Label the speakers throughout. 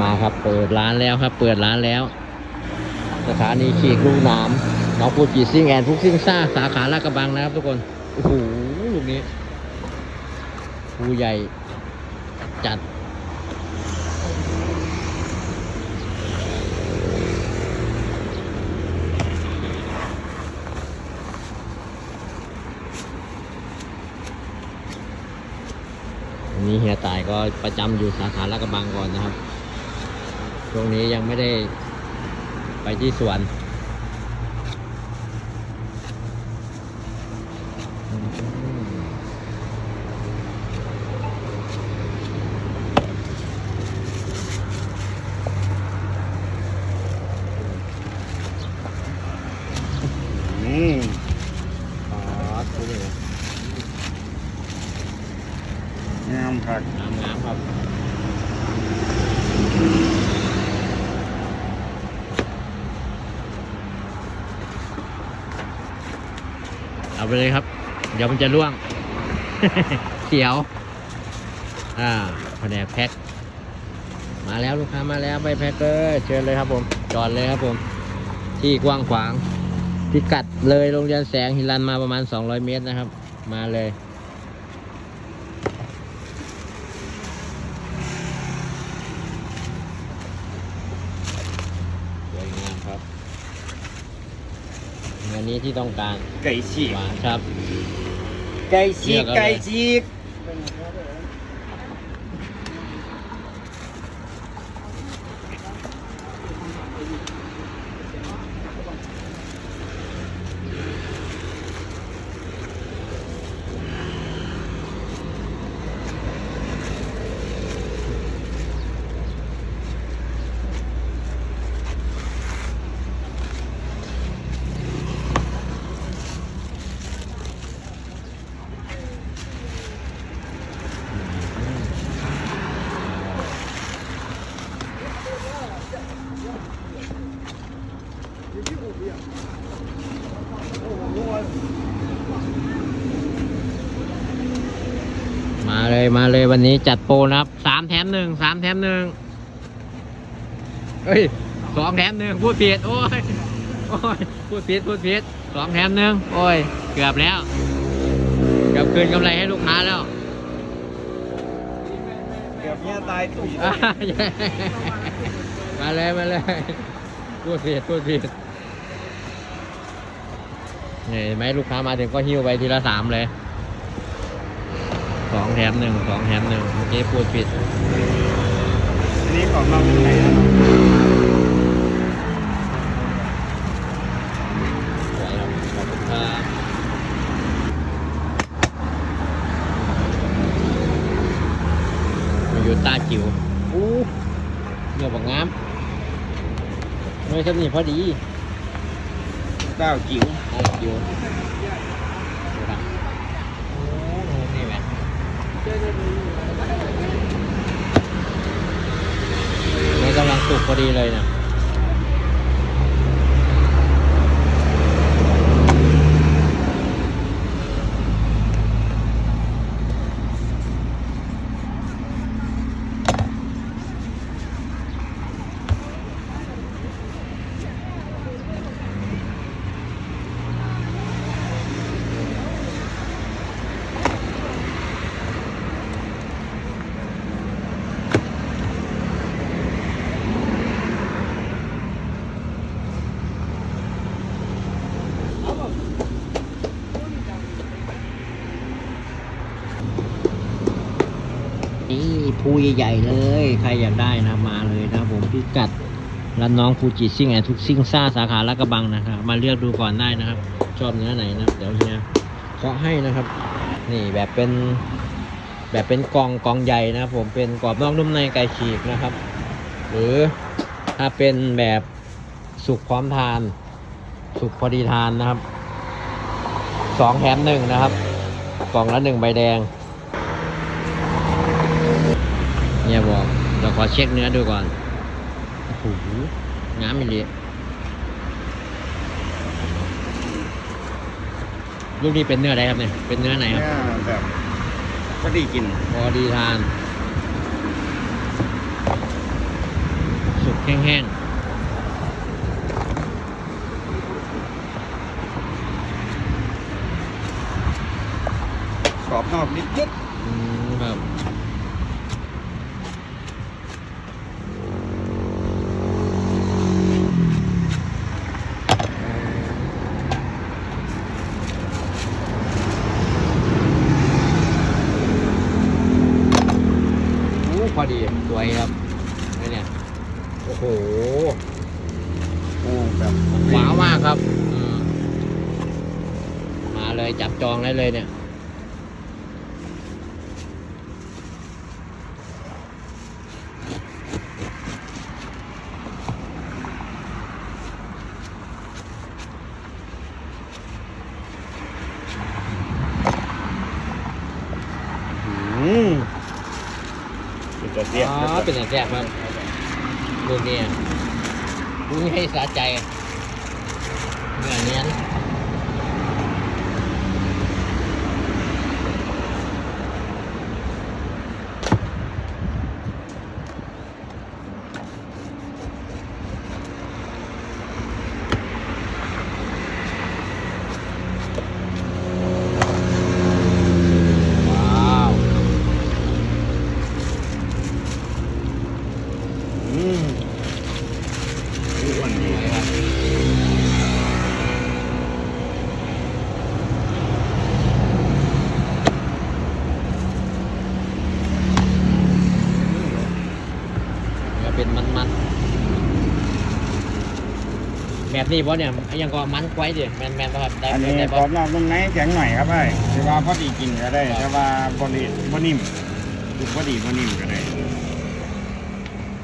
Speaker 1: มาครับ เปิดร้านแล้วครับ เปิดร้านแล้ว สถานีขีกลูกน้ำน้องพูจีซิ่งแอนฟุกซิ่งซ่าสาขาลาดกระบังนะครับ ทุกคนโอ้โหลูกนี้ภูใหญ่จัดอันนี้เฮียตายก็ประจำอยู่สาขาลาดกระบังก่อนนะครับ ช่วงนี้ยังไม่ได้ไปที่สวนอืม
Speaker 2: อืม
Speaker 1: อ๋อดูดิ
Speaker 2: งามผัก
Speaker 1: น้ำน้ำครับ เอาไปเลยครับ เดี๋ยวมันจะล่วง เสียว อ่าแผนกแพ็คมาแล้วลูกค้ามาแล้วใบแพ็คเกอร์เชิญเลยครับผมจอดเลยครับผม ที่กว้างขวาง พิกัดเลยโรงเรียนแสงหิรันมาประมาณ 200 เมตรนะครับ มาเลยสวยงามครับ เงินนี้ที่ต้องการ
Speaker 2: ไก่ฉีก
Speaker 1: หวานครับ
Speaker 2: ไก่ฉีก
Speaker 1: เลือกเอาเลย
Speaker 2: ไก่ฉีก
Speaker 1: เลยมาเลยวันนี้จัดโปรนะครับสามแถมหนึ่งสามแถมหนึ่งเอ้ยสองแถมหนึ่งพูดผิดโอ้ยโอ้ยพูดผิดพูดผิดสองแถมหนึ่งโอ้ย เกือบแล้ว เกือบคืนกำไรให้ลูกค้าแล้ว
Speaker 2: เกือบเนี่ยตายตุ๋ย
Speaker 1: มาเลยมาเลยพูดผิดพูดผิดนี่เห็นไหมลูกค้ามาถึงก็หิ้วไปทีละสามเลย สองแถมหนึ่งสองแถมหนึ่งเมื่อกี้พูดผิด
Speaker 2: อันนี้ของเราเป็นไงนะ
Speaker 1: สวยครับขอบคุณครับมาอยู่ต้าจิ๋วอู้เนื้อบักงามเนื้อชั้นนี้พอดี
Speaker 2: เต้าจิ๋ว
Speaker 1: ต้าจิ๋วดูนะโอ้โหนี่แหละเนื้อกำลังสุกพอ ดีเลยนะ นี่ภูใหญ่ๆเลย ใครอยากได้นะมาเลยนะผมพิกัดร้านน้องฟูจิซิ่งแอนทุกซิ่งซ่าสาขาลาดกระบังนะครับมาเลือกดูก่อนได้นะครับ ชอบเนื้อไหนนะเดี๋ยวเฮียเคาะให้นะครับ นี่แบบเป็นแบบเป็นกล่องกล่องใหญ่นะครับผมเป็นกรอบนอกนุ่มในไก่ฉีกนะครับ หรือถ้าเป็นแบบสุกพร้อมทาน สุกพอดีทานนะครับสองแถมหนึ่งนะครับ กล่องละหนึ่งใบแดง เนี่ยบอกเรา ขอเช็คเนื้อดูก่อนโอ้โหงามอีหลีลูกนี้เป็นเนื้ออะไรครับเนี่ย เป็นเนื้อไหนค
Speaker 2: เนี่
Speaker 1: รับ
Speaker 2: ยแบบพอดีกิน
Speaker 1: พอดีทานแห้ง
Speaker 2: กรอบนอกนิดนิด
Speaker 1: ๆอืมครับโอ้พอดี สวยครับนี่เนี่ย โอ้โห
Speaker 2: โอ้แบบ
Speaker 1: ว้าวมากครับอืมมาเลยจับจองได้เลยเนี่ย
Speaker 2: อืมจะเสียบ
Speaker 1: อ๋อ เป็นอย่างแรกครับลูกนี้ลูกนี้ให้สะใจเนื้อเนียนว้าว
Speaker 2: อืมอ้วนดี
Speaker 1: สวยครับเนื้อเป็นมัน ๆแบบนี้เพราะเนี่ยยังก็มันไว้ดิแมนแมนๆป่ะครับได้
Speaker 2: อันนี้
Speaker 1: ได้
Speaker 2: กร
Speaker 1: ป่ะ
Speaker 2: อบนอกนุ่มในแข็งหน่อยครับไอ้แต่ว่าพอดีกินก็ได้แต่ว่าบริบนิ่มคือพอดีบนิ่มก็ได้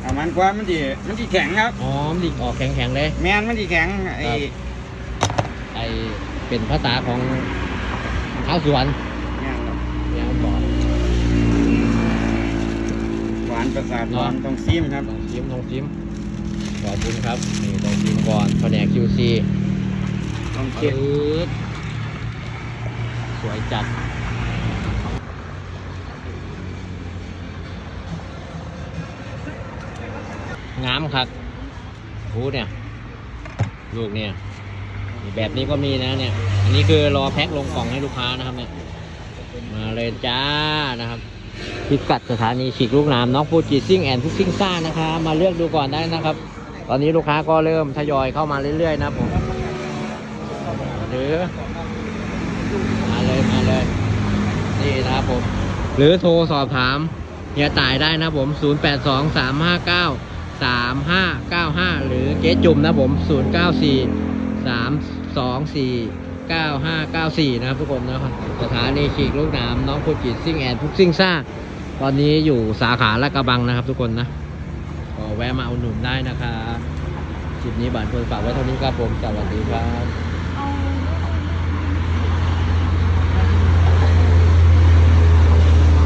Speaker 2: เอามันกว่ามันดีมันดีแข็งครับ
Speaker 1: อ๋อมันดิออกแข็งๆเลย
Speaker 2: แมนมันดีแข็งไอ้
Speaker 1: ไอเป็นภาษาของข้าวสวน
Speaker 2: แม่นครับ
Speaker 1: เนี่ยบอก
Speaker 2: หวานประสาทร้อนต้องซีมครับ
Speaker 1: ลองชิมลองชิม ขอบคุณครับนี่ลองชิมก่อนแผนก QC
Speaker 2: ต้องเช็ด
Speaker 1: ดสวยจัดงามครับพูดเนี่ย ลูกเนี่ย แบบนี้ก็มีนะเนี่ย อันนี้คือรอแพ็คลงกล่องให้ลูกค้านะครับเนี่ย มาเลยจ้านะครับพิกัดสถานีฉีกลูกน้ำน้องฟูจิซิ่งแอนทุกซิ่งซ่านะคะมาเลือกดูก่อนได้นะครับ ตอนนี้ลูกค้าก็เริ่มทยอยเข้ามาเรื่อยๆนะผมหรือมาเลยมาเลยนี่นะครับผม หรือโทรสอบถามเฮียต่ายได้นะผม 0 8 2 3 5 9 3 5 9 5 หรือเจ๊จุ่มนะผม 0 9 4 3 2 4 9 5 9 4 นะครับทุกคนนะครับสถานีฉีกลูกน้ำน้องฟูจิซิ่งแอนทุกซิ่งซ่าตอนนี้อยู่สาขาละกระบังนะครับทุกคนนะ แวะมาอุดหนุนได้นะครับคลิปนี้บานเพื่อนฝากไว้เท่านี้ครับผมสวัสดีครับ